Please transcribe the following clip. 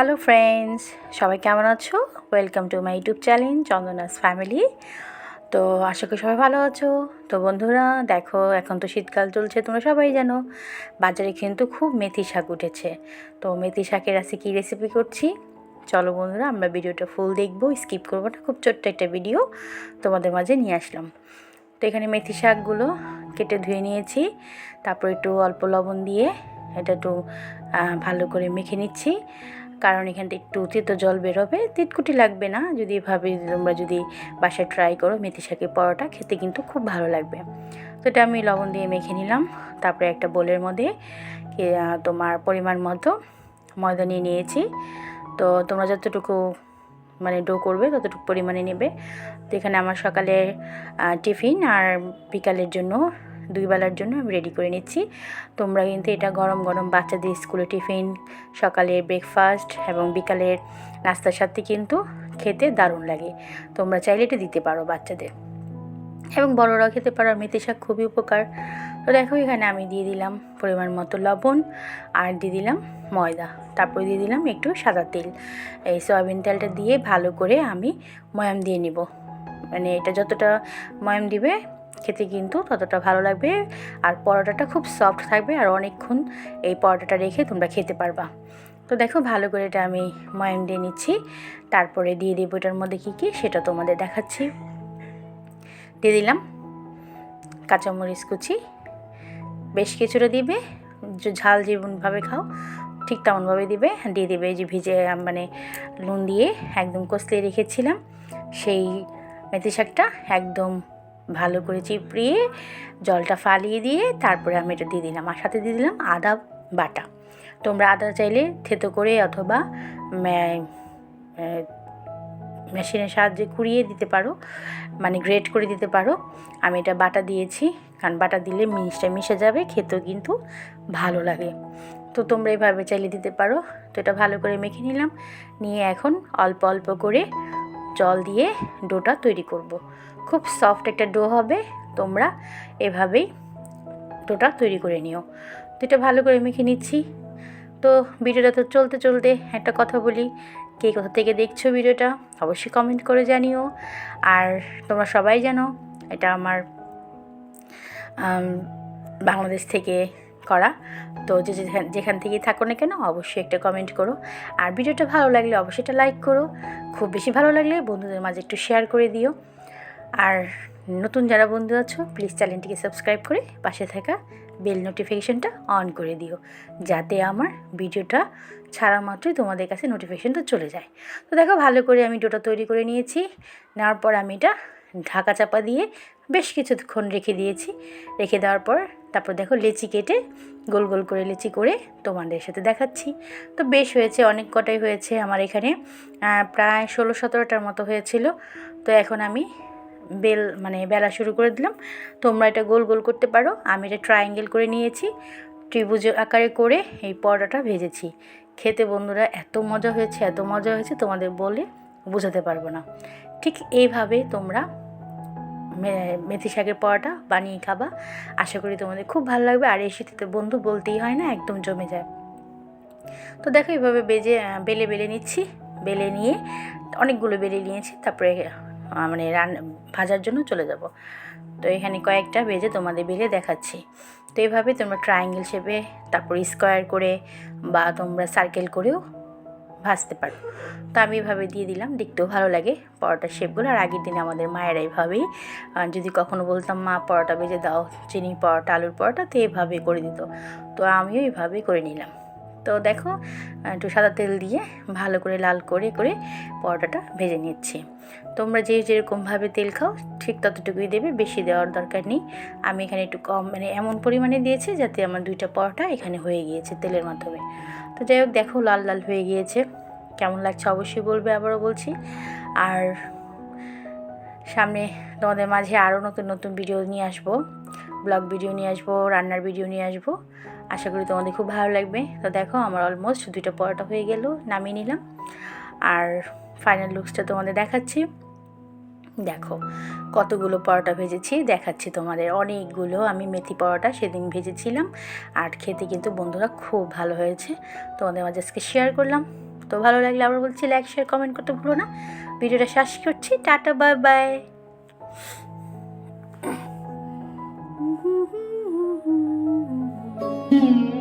Hello friends সবাই কেমন আছো? Welcome to my YouTube channel Chandana's family তো আশা করি সবাই ভালো আছো। তো বন্ধুরা, দেখো, এখন তো শীতকাল চলছে, তোমরা সবাই জানো। বাজারে কিন্তু খুব মেথি শাক উঠেছে। তো মেথি শাকের আছে কী রেসিপি করছি? চলো বন্ধুরা, আমরা ভিডিওটা ফুল দেখব স্কিপ করব না, খুব ছোট্ট একটা ভিডিও তোমাদের মাঝে নিয়ে আসলাম। তো এখানে মেথি শাকগুলো কেটে ধুয়ে নিয়েছি, তারপর একটু অল্প লবণ দিয়ে এটা একটু ভালো করে মেখে নিচ্ছি। কারণ এখান থেকে একটু তেতো জল বেরোবে। তিতকুটি লাগবে না, যদি এভাবে তোমরা যদি বাসায় ট্রাই করো মেথি শাকের পরোটা, খেতে কিন্তু খুব ভালো লাগবে। তো এটা আমি লবণ দিয়ে মেখে নিলাম। তারপরে একটা বোলের মধ্যে তোমার পরিমাণ মতো ময়দা নিয়ে নিয়েছি। তো তোমরা যতটুকু মানে ডো করবে, ততটুকু পরিমাণে নেবে। তো এখানে আমার সকালের টিফিন আর বিকালের জন্য দুই বেলার জন্য আমি রেডি করে নিচ্ছি। তোমরা কিন্তু এটা গরম গরম বাচ্চাদের স্কুলে টিফিন সকালের ব্রেকফাস্ট এবং বিকালের নাস্তার সাথে কিন্তু খেতে দারুণ লাগে। তোমরা চাইলে এটা দিতে পারো বাচ্চাদের। এবং বড়রাও খেতে পারো মেথি শাক খুবই উপকার। তো দেখো এখানে আমি দিয়ে দিলাম পরিমাণ মতো লবণ আর দিয়ে দিলাম ময়দা। তারপরে দিয়ে দিলাম একটু সাদা তেল। এই সয়াবিন তেলটা দিয়ে ভালো করে আমি ময়াম দিয়ে নিব। মানে এটা যতটা ময়াম দিবে খেতে কিন্তু ততটা ভালো লাগবে আর পরোটাটা খুব সফট থাকবে আর অনেকক্ষণ এই পরোটাটা রেখে তোমরা খেতে পারবা। তো দেখো ভালো করে এটা আমি ময়াম দিয়ে নিচ্ছি। তারপরে দিয়ে দেবো এটার মধ্যে কী কী সেটা তোমাদের দেখাচ্ছি। দিয়ে দিলাম কাঁচামরিচ কুচি। বেশ কিছুটা দিবে ঝাল যেমনভাবে খাও, ঠিক তেমনভাবে দিবে। দিয়ে দিবে যে ভিজে মানে নুন দিয়ে একদম কষলিয়ে রেখেছিলাম, সেই মেথি শাকটা একদম ভালো করে চিপড়িয়ে জলটা ফালিয়ে দিয়ে তারপরে আমি এটা দিয়ে দিলাম। আর সাথে দিয়ে দিলাম আদা বাটা। তোমরা আদা চাইলে থেতো করে অথবা মেশিনের সাহায্যে কুড়িয়ে দিতে পারো মানে গ্রেট করে দিতে পারো। আমি এটা বাটা দিয়েছি, কারণ বাটা দিলে মিষ্টা মিশে যাবে, খেতেও কিন্তু ভালো লাগে। তো তোমরা এইভাবে চাইলে দিতে পারো। তো এটা ভালো করে মেখে নিলাম। নিয়ে এখন অল্প অল্প করে জল দিয়ে ডোটা তৈরি করব। খুব সফট একটা ডো হবে, তোমরা এভাবেই ডোটা তৈরি করে নিও। তো এটা ভালো করে মেখে নিচ্ছি। তো ভিডিওটা তো চলতে চলতে একটা কথা বলি, কে কোথা থেকে দেখছ ভিডিওটা অবশ্যই কমেন্ট করে জানিও। আর তোমরা সবাই জানো, এটা আমার বাংলাদেশ থেকে করা। তো যে যেখান থেকেই থাকো না কেন অবশ্যই একটা কমেন্ট করো। আর ভিডিওটা ভালো লাগলে অবশ্যই একটা লাইক করো। খুব বেশি ভালো লাগলে বন্ধুদের মাঝে একটু শেয়ার করে দিও। আর নতুন যারা বন্ধু আছো প্লিজ চ্যানেলটিকে সাবস্ক্রাইব করে পাশে থাকা বেল নোটিফিকেশনটা অন করে দিও। যাতে আমার ভিডিওটা ছাড়া মাত্রই তোমাদের কাছে নোটিফিকেশনটা চলে যায়। তো দেখো, ভালো করে আমি ডোটা তৈরি করে নিয়েছি। নেওয়ার পর আমি এটা ঢাকা চাপা দিয়ে বেশ কিছুক্ষণ রেখে দিয়েছি। রেখে দেওয়ার পর তারপর দেখো লেচি কেটে গোল গোল করে লেচি করে তোমাদের সাথে দেখাচ্ছি। তো বেশ হয়েছে, অনেক কটাই হয়েছে আমার এখানে। প্রায় ষোলো সতেরোটার মতো হয়েছিল। তো এখন আমি বেল মানে বেলা শুরু করে দিলাম। তোমরা এটা গোল গোল করতে পারো। আমি এটা ট্রায়াঙ্গেল করে নিয়েছি, ত্রিভুজ আকারে করে এই পরোটাটা ভেজেছি। খেতে বন্ধুরা এত মজা হয়েছে, এত মজা হয়েছে, তোমাদের বলে বোঝাতে পারব না। ঠিক এইভাবে তোমরা মেথি শাকের পরোটা বানিয়ে খাবা। আশা করি তোমাদের খুব ভালো লাগবে। আর এই শীতে বন্ধু বলতেই হয় না, একদম জমে যায়। তো দেখো এইভাবে বেজে বেলে বেলে নিচ্ছি। বেলে নিয়ে অনেকগুলো বেলে নিয়েছি। তারপরে মানে রান, ভাজার জন্য চলে যাব। তো এখানে কয়েকটা বেজে তোমাদের বেলে দেখাচ্ছি। তো এইভাবে তোমরা ট্রায়াঙ্গেল শেপে তারপর স্কোয়ার করে বা তোমরা সার্কেল করেও ভাজতে পারো তো আমি এভাবে দিয়ে দিলাম, দেখতেও ভালো লাগে পরোটার শেপগুলো। আর আগের দিনে আমাদের মায়েরা এইভাবেই যদি কখনো বলতাম, মা, পরোটা বেজে দাও, চিনি পরোটা, আলুর পরোটা, তো এভাবে করে দিত। তো আমিও এইভাবেই করে নিলাম। তো দেখো, একটু সাদা তেল দিয়ে ভালো করে লাল করে করে পরোটাটা ভেজে নিচ্ছি। তোমরা যে যেরকমভাবে তেল খাও, ঠিক ততটুকুই দেবে, বেশি দেওয়ার দরকার নেই। আমি এখানে একটু কম মানে এমন পরিমাণে দিয়েছি যাতে আমার দুইটা পরোটা এখানে হয়ে গিয়েছে তেলের মাধ্যমে। তো যাই হোক, দেখো লাল লাল হয়ে গিয়েছে। কেমন লাগছে অবশ্যই বলবে, আবারও বলছি। আর সামনে তোমাদের মাঝে আরও নতুন নতুন ভিডিও নিয়ে আসব। ব্লগ ভিডিও নিয়ে আসব, রান্নার ভিডিও নিয়ে আসব। আশা করি তোমাদের খুব ভালো লাগবে। তো দেখো, আমার অলমোস্ট দুইটা পরোটা হয়ে গেল, নামিয়ে নিলাম। আর ফাইনাল লুকসটা তোমাদের দেখাচ্ছি। দেখো, কতগুলো পরোটা ভেজেছি, দেখাচ্ছি তোমাদের। অনেকগুলো, আমি মেথি পরোটা সেদিন ভেজেছিলাম। আর খেতে কিন্তু বন্ধুরা খুব ভালো হয়েছে। তোমাদের মাঝে আজকে শেয়ার করলাম। তো ভালো লাগলে আবার বলছি লাইক শেয়ার কমেন্ট করতে ভুলো না। ভিডিওটা শেষ করছি। Tata bye bye Hum.